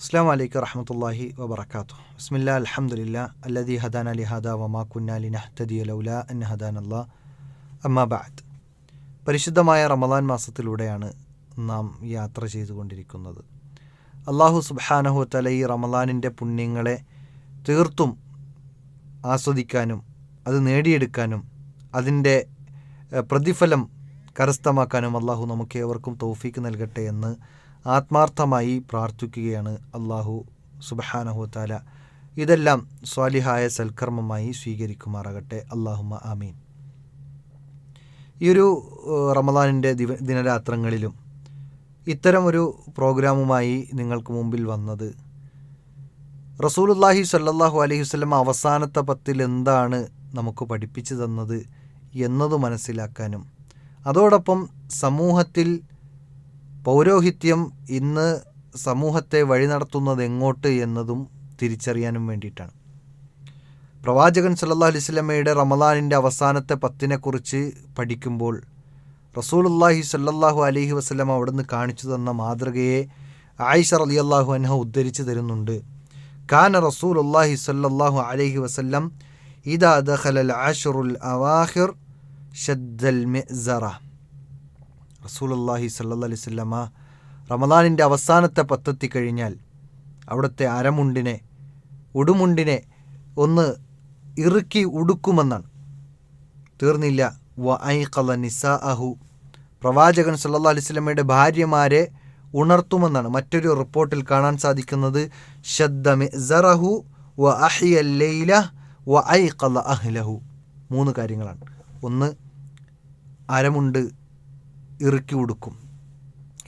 അസ്സാം വലൈക്കും വറഹമത്തല്ലാഹി വബർക്കാത്തു ബസ്മില്ല അലഹമുല്ല അല്ലദി ഹദാൻ അലി ഹദ വമാ കുന്നാലി നഹ്തദി ലൗല അൻ ഹദാൻ അല്ലാ അമ്മാബാദ് പരിശുദ്ധമായ റമദാൻ മാസത്തിലൂടെയാണ് നാം യാത്ര ചെയ്തുകൊണ്ടിരിക്കുന്നത്. അള്ളാഹു സുബാനഹു തല ഈ റമദാനിന്റെ പുണ്യങ്ങളെ തീർത്തും ആസ്വദിക്കാനും അത് നേടിയെടുക്കാനും അതിന്റെ പ്രതിഫലം കരസ്ഥമാക്കാനും അള്ളാഹു നമുക്ക് ഏവർക്കും തൗഫീക്ക് നൽകട്ടെ എന്ന് ആത്മാർത്ഥമായി പ്രാർത്ഥിക്കുകയാണ് അള്ളാഹു സുബഹാനഹു താല ഇതെല്ലാം സ്വാലിഹായ സൽക്കർമ്മമായി സ്വീകരിക്കുമാറാകട്ടെ. അള്ളാഹുമ ആമീൻ. ഈ ഒരു റമദാനിന്റെ ദിവ ദിനരാത്രങ്ങളിലും ഇത്തരം ഒരു പ്രോഗ്രാമുമായി നിങ്ങൾക്ക് മുമ്പിൽ വന്നത് റസൂലുല്ലാഹി സല്ലാഹു അലൈഹി വസല്ലം അവസാനത്തെ പത്തിൽ എന്താണ് നമുക്ക് പഠിപ്പിച്ചു തന്നത് എന്നത് മനസ്സിലാക്കാനും അതോടൊപ്പം സമൂഹത്തിൽ പൗരോഹിത്യം ഇന്ന് സമൂഹത്തെ വഴി നടത്തുന്നത് എങ്ങോട്ട് എന്നതും തിരിച്ചറിയാനും വേണ്ടിയിട്ടാണ്. പ്രവാചകൻ സല്ലാ അലിസ്ലമയുടെ റമദാനിന്റെ അവസാനത്തെ പത്തിനെക്കുറിച്ച് പഠിക്കുമ്പോൾ റസൂലുള്ളാഹി സല്ലാഹു അലഹി വസല്ലം അവിടുന്ന് കാണിച്ചു തന്ന മാതൃകയെ ആയിഷ അള്ളാഹു അൻഹ ഉദ്ധരിച്ചു തരുന്നുണ്ട്. കാന റസൂലുള്ളാഹി സല്ലല്ലാഹു അലൈഹി വസല്ലം ഇദാ ദഖലൽ ആശറുൽ അവാഹിർ ഷദ്ദൽ മിഅ്സറ. റസൂലുള്ളാഹി സല്ലല്ലാഹു അലൈഹി വസല്ലമ റമദാനിന്റെ അവസാനത്തെ പത്തെത്തി കഴിഞ്ഞാൽ അവിടുത്തെ അരമുണ്ടിനെ ഉടുമുണ്ടിനെ ഒന്ന് ഇറുക്കി ഉടുക്കുമെന്നാണ്. തീർന്നില്ല. വ ഐ കല നിസ അഹു പ്രവാചകൻ സല്ലാ അലൈഹി വസല്ലമയുടെ ഭാര്യമാരെ ഉണർത്തുമെന്നാണ് മറ്റൊരു റിപ്പോർട്ടിൽ കാണാൻ സാധിക്കുന്നത്. ഷദ്ദ മിഅ്സറഹു വ അഹിയ ലൈല വ കല അഹ്ലഹു. മൂന്ന് കാര്യങ്ങളാണ്. ഒന്ന് അരമുണ്ട് ഇറുക്കി ഉടുക്കും.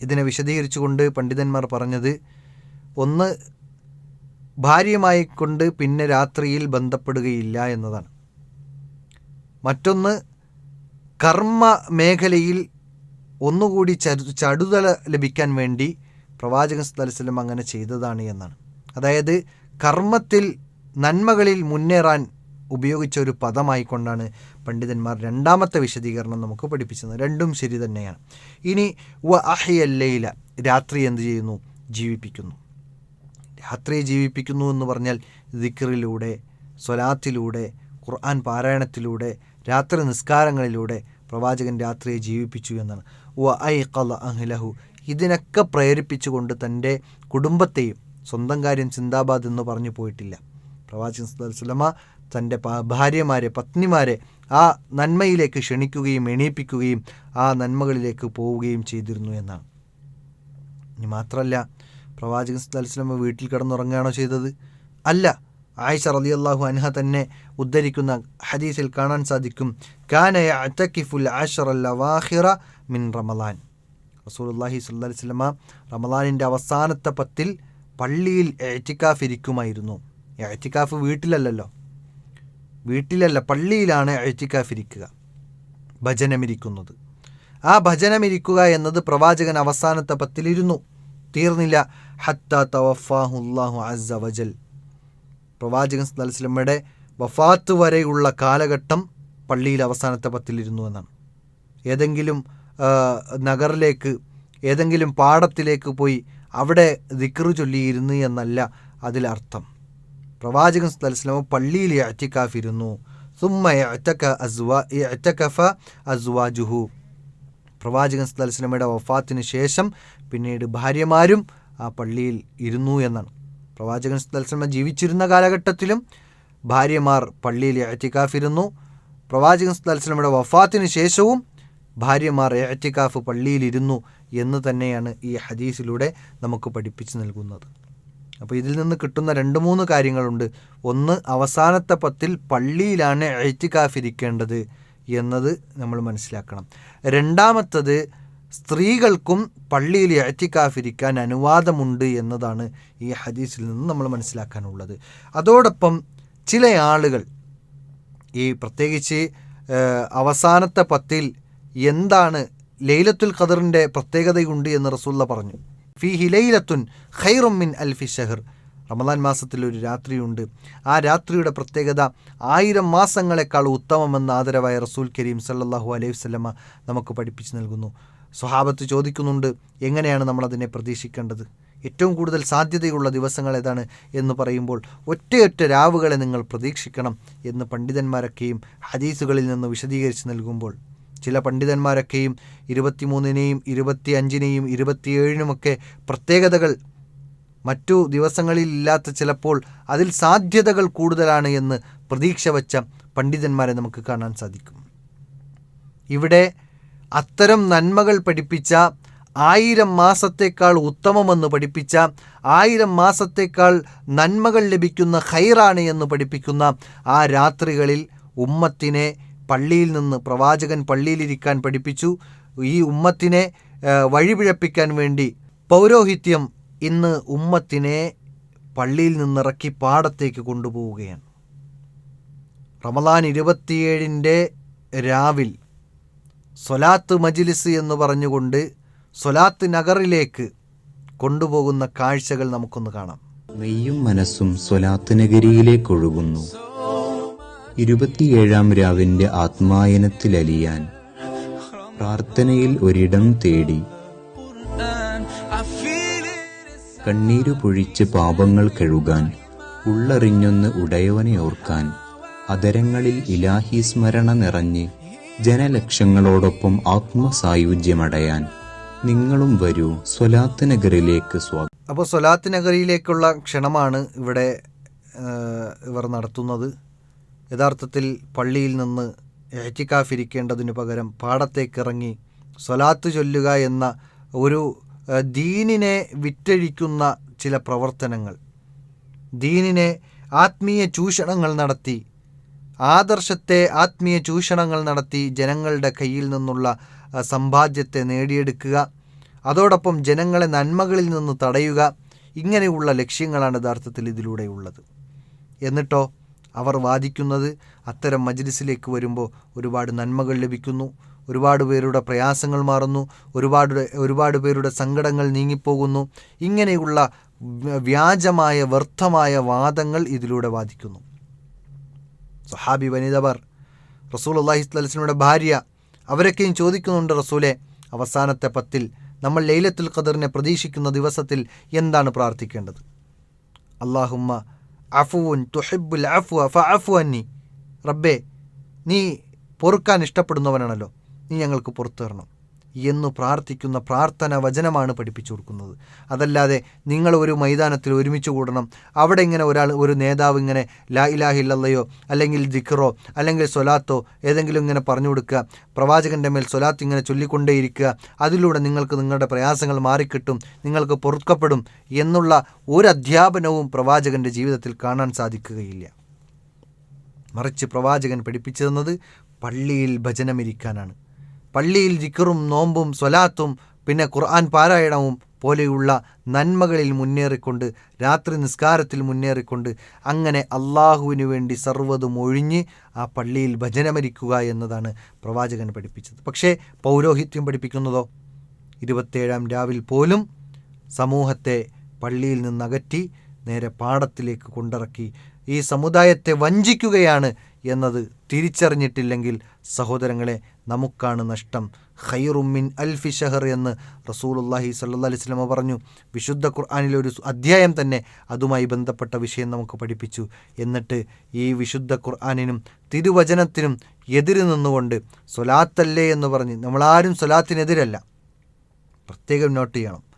ഇതിനെ വിശദീകരിച്ചുകൊണ്ട് പണ്ഡിതന്മാർ പറഞ്ഞത് ഒന്ന് ഭാര്യയുമായി കൊണ്ട് പിന്നെ രാത്രിയിൽ ബന്ധപ്പെടുകയില്ല എന്നതാണ്. മറ്റൊന്ന് കർമ്മ മേഖലയിൽ ഒന്നുകൂടി ചരു ചടുതല ലഭിക്കാൻ വേണ്ടി പ്രവാചകൻ സ്ഥലസ്ലം അങ്ങനെ ചെയ്തതാണ് എന്നാണ്. അതായത് കർമ്മത്തിൽ നന്മകളിൽ മുന്നേറാൻ ഉപയോഗിച്ച ഒരു പദമായിക്കൊണ്ടാണ് പണ്ഡിതന്മാർ രണ്ടാമത്തെ വിശദീകരണം നമുക്ക് പഠിപ്പിച്ചത്. രണ്ടും ശരി തന്നെയാണ്. ഇനി വ അഹിയല്ലയില രാത്രി എന്ത് ചെയ്യുന്നു? ജീവിപ്പിക്കുന്നു. രാത്രി ജീവിപ്പിക്കുന്നു എന്ന് പറഞ്ഞാൽ ദിക്റിലൂടെ സ്വലാത്തിലൂടെ ഖുർആൻ പാരായണത്തിലൂടെ രാത്രി നിസ്കാരങ്ങളിലൂടെ പ്രവാചകൻ രാത്രിയെ ജീവിപ്പിച്ചു എന്നാണ്. വ ഐ കല അഹ്ലഹു ഇതിനൊക്കെ പ്രേരിപ്പിച്ചുകൊണ്ട് തന്റെ കുടുംബത്തെയും സ്വന്തം കാര്യം ചിന്താബാദ് എന്ന് പറഞ്ഞു പോയിട്ടില്ല. പ്രവാചകൻ സ്വലമ തന്റെ ഭാര്യമാരെ പത്നിമാരെ ആ നന്മയിലേക്ക് ക്ഷണിക്കുകയും എണീപ്പിക്കുകയും ആ നന്മകളിലേക്ക് പോവുകയും ചെയ്തിരുന്നു എന്നാണ്. ഇനി മാത്രമല്ല പ്രവാചകൻ സ്വലമ വീട്ടിൽ കിടന്നുറങ്ങുകയാണോ ചെയ്തത്? അല്ല ആയിഷ റലി അള്ളാഹു അൻഹ തന്നെ ഉദ്ധരിക്കുന്ന ഹദീസിൽ കാണാൻ സാധിക്കും കാനയ അറ്റക്കിഫുൽ ആഷറല്ലാഹിറ മിൻ റമലാൻ സ്വല്ലല്ലാഹി അലൈഹി സ്വലമ റമലാനിന്റെ അവസാനത്തെ പത്തിൽ പള്ളിയിൽ എറ്റിക്കാഫ് ഇരിക്കുമായിരുന്നു. എറ്റിക്കാഫ് വീട്ടിലല്ലല്ലോ. വീട്ടിലല്ല പള്ളിയിലാണ് എഴുത്തിക്കാഫിരിക്കുക. ഭജനമിരിക്കുന്നത്. ആ ഭജനമിരിക്കുക എന്നത് പ്രവാചകൻ അവസാനത്തെ പത്തിലിരുന്നു. തീർന്നില്ല. ഹത്ത തവഫാഹുല്ലാഹു അസ്സ വജൽ. പ്രവാചകൻ സ്ഥലസ്ലമ്മയുടെ വഫാത്ത് വരെയുള്ള കാലഘട്ടം പള്ളിയിൽ അവസാനത്തെ പത്തിലിരുന്നു എന്നാണ്. ഏതെങ്കിലും നഗറിലേക്ക് ഏതെങ്കിലും പാടത്തിലേക്ക് പോയി അവിടെ ദിക്റ് ചൊല്ലിയിരുന്നു എന്നല്ല അതിലർത്ഥം. പ്രവാചകൻ സ്വലമ പള്ളിയിൽ അറ്റിക്കാഫിരുന്നു സുമ്മ അറ്റക്ക അസ്വാ അറ്റക്കഫ അസ്വാജുഹു. പ്രവാചകൻ സ്വലമയുടെ വഫാത്തിന് ശേഷം പിന്നീട് ഭാര്യമാരും ആ പള്ളിയിൽ ഇരുന്നു എന്നാണ്. പ്രവാചകൻ സ്വലമ ജീവിച്ചിരുന്ന കാലഘട്ടത്തിലും ഭാര്യമാർ പള്ളിയിൽ അറ്റിക്കാഫിരുന്നു പ്രവാചകൻ സ്വലമയുടെ വഫാത്തിന് ശേഷവും ഭാര്യമാർ എഴറ്റിക്കാഫ് പള്ളിയിലിരുന്നു എന്ന് തന്നെയാണ് ഈ ഹദീസിലൂടെ നമുക്ക് പഠിപ്പിച്ചു നൽകുന്നത്. അപ്പോൾ ഇതിൽ നിന്ന് കിട്ടുന്ന രണ്ട് മൂന്ന് കാര്യങ്ങളുണ്ട്. ഒന്ന് അവസാനത്തെ പത്തിൽ പള്ളിയിലാണ് എഴുത്തിക്കാഫ് ഇരിക്കേണ്ടത് എന്നത് നമ്മൾ മനസ്സിലാക്കണം. രണ്ടാമത്തത് സ്ത്രീകൾക്കും പള്ളിയിൽ എഴുത്തിക്കാഫ് ഇരിക്കാൻ അനുവാദമുണ്ട് എന്നതാണ് ഈ ഹദീസിൽ നിന്ന് നമ്മൾ മനസ്സിലാക്കാനുള്ളത്. അതോടൊപ്പം ചില ആളുകൾ ഈ പ്രത്യേകിച്ച് അവസാനത്തെ പത്തിൽ എന്താണ് ലൈലത്തുൽ ഖദറിന്റെ പ്രത്യേകതയുണ്ട് എന്ന് റസൂല്ല പറഞ്ഞു. ഫി ലൈലത്തുൻ ഖൈറുമിൻ അൽഫി ഷെഹർ റമദാൻ മാസത്തിൽ ഒരു രാത്രിയുണ്ട്. ആ രാത്രിയുടെ പ്രത്യേകത ആയിരം മാസങ്ങളെക്കാൾ ഉത്തമമെന്ന് ആദരവായ റസൂൽ കരീം സല്ലാഹു അലൈഹി വസല്ലമ നമുക്ക് പഠിപ്പിച്ചു നൽകുന്നു. സ്വഹാബത്ത് ചോദിക്കുന്നുണ്ട് എങ്ങനെയാണ് നമ്മളതിനെ പ്രതീക്ഷിക്കേണ്ടത്? ഏറ്റവും കൂടുതൽ സാധ്യതയുള്ള ദിവസങ്ങൾ ഏതാണ്? എന്ന് പറയുമ്പോൾ ഒറ്റയൊറ്റ രാവുകളെ നിങ്ങൾ പ്രതീക്ഷിക്കണം എന്ന് പണ്ഡിതന്മാരൊക്കെയും ഹദീസുകളിൽ നിന്ന് വിശദീകരിച്ച് നൽകുമ്പോൾ ചില പണ്ഡിതന്മാരൊക്കെയും ഇരുപത്തിമൂന്നിനെയും ഇരുപത്തി അഞ്ചിനെയും ഇരുപത്തിയേഴിനുമൊക്കെ പ്രത്യേകതകൾ മറ്റു ദിവസങ്ങളിൽ ഇല്ലാത്ത ചിലപ്പോൾ അതിൽ സാധ്യതകൾ കൂടുതലാണ് എന്ന് പ്രതീക്ഷ വച്ച പണ്ഡിതന്മാരെ നമുക്ക് കാണാൻ സാധിക്കും. ഇവിടെ അത്തരം നന്മകൾ പഠിപ്പിച്ച ആയിരം മാസത്തേക്കാൾ ഉത്തമമെന്ന് പഠിപ്പിച്ച ആയിരം മാസത്തേക്കാൾ നന്മകൾ ലഭിക്കുന്ന ഹൈറാണ് എന്ന് പഠിപ്പിക്കുന്ന ആ രാത്രികളിൽ ഉമ്മത്തിനെ പള്ളിയിൽ നിന്ന് പ്രവാചകൻ പള്ളിയിലിരിക്കാൻ പഠിപ്പിച്ചു. ഈ ഉമ്മത്തിനെ വഴിപിഴപ്പിക്കാൻ വേണ്ടി പൗരോഹിത്യം ഇന്ന് ഉമ്മത്തിനെ പള്ളിയിൽ നിന്നിറക്കി പാടത്തേക്ക് കൊണ്ടുപോവുകയാണ്. റമദാൻ ഇരുപത്തിയേഴിന്റെ രാവിൽ സൊലാത്ത് മജിലിസ് എന്ന് പറഞ്ഞുകൊണ്ട് സൊലാത്ത് നഗറിലേക്ക് കൊണ്ടുപോകുന്ന കാഴ്ചകൾ നമുക്കൊന്ന് കാണാം. നെയ്യും മനസ്സും സൊലാത്ത് നഗരിയിലേക്ക് ഒഴുകുന്നു. ഇരുപത്തിയേഴാം രാവിന്റെ ആത്മായനത്തിലലിയാൻ പ്രാർത്ഥനയിൽ ഒരിടം തേടി. കണ്ണീരു പൊഴിച്ച് പാപങ്ങൾ കഴുകാൻ ഉള്ളറിഞ്ഞൊന്ന് ഉടയവനെ ഓർക്കാൻ അതരങ്ങളിൽ ഇലാഹി സ്മരണ നിറഞ്ഞ് ജനലക്ഷങ്ങളോടൊപ്പം ആത്മസായുജ്യമടയാൻ നിങ്ങളും വരൂ സ്വലാത്ത് നഗറിലേക്ക് സ്വാഗതം. അപ്പോൾ സ്വലാത്ത് നഗറിയിലേക്കുള്ള ക്ഷണമാണ് ഇവിടെ ഇവർ നടത്തുന്നത്. യഥാർത്ഥത്തിൽ പള്ളിയിൽ നിന്ന് എഹറ്റിക്കാഫിരിക്കേണ്ടതിനു പകരം പാടത്തേക്കിറങ്ങി സ്വലാത്ത് ചൊല്ലുക എന്ന ഒരു ദീനിനെ വിറ്റഴിക്കുന്ന ചില പ്രവർത്തനങ്ങൾ. ദീനിനെ ആത്മീയ ചൂഷണങ്ങൾ നടത്തി ആദർശത്തെ ആത്മീയ ചൂഷണങ്ങൾ നടത്തി ജനങ്ങളുടെ കയ്യിൽ നിന്നുള്ള സമ്പാദ്യത്തെ നേടിയെടുക്കുക അതോടൊപ്പം ജനങ്ങളെ നന്മകളിൽ നിന്ന് തടയുക ഇങ്ങനെയുള്ള ലക്ഷ്യങ്ങളാണ് യഥാർത്ഥത്തിൽ ഇതിലൂടെയുള്ളത് എന്നിട്ടോ അവർ വാദിക്കുന്നത് അത്തരം മജ്ലിസിലേക്ക് വരുമ്പോൾ ഒരുപാട് നന്മകൾ ലഭിക്കുന്നു. ഒരുപാട് പേരുടെ പ്രയാസങ്ങൾ മാറുന്നു. ഒരുപാട് ഒരുപാട് പേരുടെ സങ്കടങ്ങൾ നീങ്ങിപ്പോകുന്നു. ഇങ്ങനെയുള്ള വ്യാജമായ വ്യർത്ഥമായ വാദങ്ങൾ ഇതിലൂടെ വാദിക്കുന്നു. സഹാബി വനിതവർ റസൂൽ അള്ളാഹി സ്വലസിനുടെ ഭാര്യ അവരൊക്കെയും ചോദിക്കുന്നുണ്ട് റസൂലെ അവസാനത്തെ പത്തിൽ നമ്മൾ ലൈലത്തുൽ ഖദറിനെ പ്രതീക്ഷിക്കുന്ന ദിവസത്തിൽ എന്താണ് പ്രാർത്ഥിക്കേണ്ടത്? അള്ളാഹുമ്മ അഫുവുൻ തുഹിബുൽ അഫ്വ ഫ അഫു അന്നി. റബ്ബേ നീ പൊറുക്കാൻ ഇഷ്ടപ്പെടുന്നവനാണല്ലോ. നീ ഞങ്ങൾക്ക് പുറത്തു തരണം എന്ന് പ്രാർത്ഥിക്കുന്ന പ്രാർത്ഥന വചനമാണ് പഠിപ്പിച്ചു കൊടുക്കുന്നത്. അതല്ലാതെ നിങ്ങൾ ഒരു മൈതാനത്തിൽ ഒരുമിച്ച് കൂടണം. അവിടെ ഇങ്ങനെ ഒരാൾ ഒരു നേതാവ് ഇങ്ങനെ ലാ ഇലാഹില്ലയോ അല്ലെങ്കിൽ ദിഖറോ അല്ലെങ്കിൽ സ്വലാത്തോ ഏതെങ്കിലും ഇങ്ങനെ പറഞ്ഞു കൊടുക്കുക. പ്രവാചകന്റെ മേൽ സ്വലാത്ത് ഇങ്ങനെ ചൊല്ലിക്കൊണ്ടേയിരിക്കുക. അതിലൂടെ നിങ്ങൾക്ക് നിങ്ങളുടെ പ്രയാസങ്ങൾ മാറിക്കിട്ടും നിങ്ങൾക്ക് പൊറുക്കപ്പെടും എന്നുള്ള ഒരു അധ്യാപനവും പ്രവാചകന്റെ ജീവിതത്തിൽ കാണാൻ സാധിക്കുകയില്ല. മറിച്ച് പ്രവാചകൻ പഠിപ്പിച്ചു തന്നത് പള്ളിയിൽ ഭജനമിരിക്കാനാണ്. പള്ളിയിൽ ജിക്കറും നോമ്പും സ്വലാത്തും പിന്നെ ഖുർആൻ പാരായണവും പോലെയുള്ള നന്മകളിൽ മുന്നേറിക്കൊണ്ട് രാത്രി നിസ്കാരത്തിൽ മുന്നേറിക്കൊണ്ട് അങ്ങനെ അള്ളാഹുവിന് വേണ്ടി സർവതും ഒഴിഞ്ഞ് ആ പള്ളിയിൽ ഭജനമരിക്കുക എന്നതാണ് പ്രവാചകൻ പഠിപ്പിച്ചത്. പക്ഷേ പൗരോഹിത്യം പഠിപ്പിക്കുന്നതോ? ഇരുപത്തേഴാം രാവിൽ പോലും സമൂഹത്തെ പള്ളിയിൽ നിന്നകറ്റി നേരെ പാടത്തിലേക്ക് കൊണ്ടിറക്കി ഈ സമുദായത്തെ വഞ്ചിക്കുകയാണ് എന്നത് തിരിച്ചറിഞ്ഞിട്ടില്ലെങ്കിൽ സഹോദരങ്ങളെ നമുക്കാണ് നഷ്ടം. ഖൈറുമിൻ അൽഫി ഷഹർ എന്ന് റസൂലുള്ളാഹി സല്ലല്ലാഹി അലൈഹി വസല്ലമ പറഞ്ഞു. വിശുദ്ധ ഖുർആാനിലെ ഒരു അധ്യായം തന്നെ അതുമായി ബന്ധപ്പെട്ട വിഷയം നമുക്ക് പഠിപ്പിച്ചു. എന്നിട്ട് ഈ വിശുദ്ധ ഖുർആാനിനും തിരുവചനത്തിനും എതിര് നിന്നുകൊണ്ട് സ്വലാത്തല്ലേ എന്ന് പറഞ്ഞ് നമ്മളാരും സ്വലാത്തിനെതിരല്ല. പ്രത്യേകം നോട്ട് ചെയ്യണം.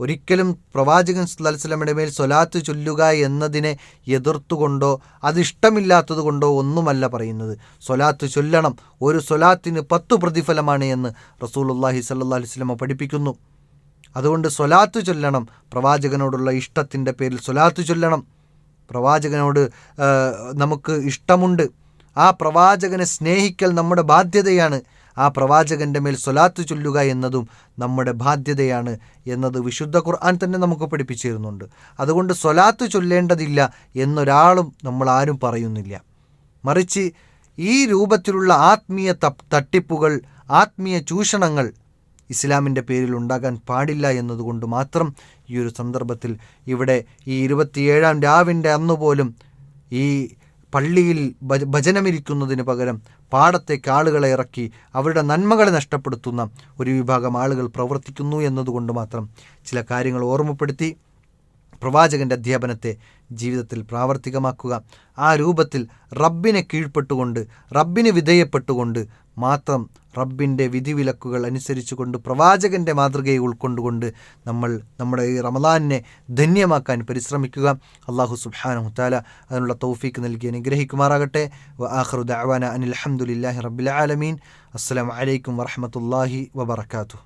ഒരിക്കലും പ്രവാചകൻ സ്വലമയുടെ മേൽ സ്വലാത്ത് ചൊല്ലുക എന്നതിനെ എതിർത്തുകൊണ്ടോ അതിഷ്ടമില്ലാത്തത് കൊണ്ടോ ഒന്നുമല്ല പറയുന്നത്. സ്വലാത്ത് ചൊല്ലണം ഒരു സ്വലാത്തിന് പത്ത് പ്രതിഫലമാണ് എന്ന് റസൂലുള്ളാഹി സല്ലല്ലാഹി അലൈഹി വസല്ലമ പഠിപ്പിക്കുന്നു. അതുകൊണ്ട് സ്വലാത്ത് ചൊല്ലണം പ്രവാചകനോടുള്ള ഇഷ്ടത്തിന്റെ പേരിൽ സ്വലാത്ത് ചൊല്ലണം. പ്രവാചകനോട് നമുക്ക് ഇഷ്ടമുണ്ട്. ആ പ്രവാചകനെ സ്നേഹിക്കൽ നമ്മുടെ ബാധ്യതയാണ്. ആ പ്രവാചകന്റെ മേൽ സ്വലാത്ത് ചൊല്ലുക എന്നതും നമ്മുടെ ബാധ്യതയാണ് എന്നത് വിശുദ്ധ ഖുർആൻ തന്നെ നമുക്ക് പഠിപ്പിച്ചിരുന്നുണ്ട്. അതുകൊണ്ട് സ്വലാത്ത് ചൊല്ലേണ്ടതില്ല എന്നൊരാളും നമ്മൾ ആരും പറയുന്നില്ല. മറിച്ച് ഈ രൂപത്തിലുള്ള ആത്മീയ തട്ടിപ്പുകൾ ആത്മീയ ചൂഷണങ്ങൾ ഇസ്ലാമിന്റെ പേരിൽ ഉണ്ടാകാൻ പാടില്ല എന്നതുകൊണ്ട് മാത്രം ഈ ഒരു സന്ദർഭത്തിൽ ഇവിടെ ഈ ഇരുപത്തിയേഴാം രാവിന്റെ അന്നുപോലും ഈ പള്ളിയിൽ ഭജ ഭജനമിരിക്കുന്നതിന് പകരം പാടത്തേക്ക് ആളുകളെ ഇറക്കി അവരുടെ നന്മകളെ നഷ്ടപ്പെടുത്തുന്ന ഒരു വിഭാഗം ആളുകൾ പ്രവർത്തിക്കുന്നു എന്നതുകൊണ്ട് മാത്രം ചില കാര്യങ്ങൾ ഓർമ്മപ്പെടുത്തി പ്രവാചകന്റെ അധ്യാപനത്തെ ജീവിതത്തിൽ പ്രാവർത്തികമാക്കുക. ആ രൂപത്തിൽ റബ്ബിനെ കീഴ്പ്പെട്ടുകൊണ്ട് റബ്ബിന് വിധേയപ്പെട്ടുകൊണ്ട് മാത്രം റബ്ബിന്റെ വിധിവിലക്കുകൾ അനുസരിച്ചുകൊണ്ട് പ്രവാചകന്റെ മാതൃകയെ ഉൾക്കൊണ്ടുകൊണ്ട് നമ്മൾ നമ്മുടെ ഈ റമദാനിനെ ധന്യമാക്കാൻ പരിശ്രമിക്കുക. അള്ളാഹു സുബ്ഹാനഹു മുത്താല അതിനുള്ള തൗഫീക്ക് നൽകി അനുഗ്രഹിക്കുമാറാകട്ടെ. ദഅവാന അനിൽ ഹംദുലില്ലാഹി റബ്ബിൽ ആലമീൻ. അസ്സലാമു അലൈക്കും വറഹ്മത്തുള്ളാഹി വബറകാതുഹു.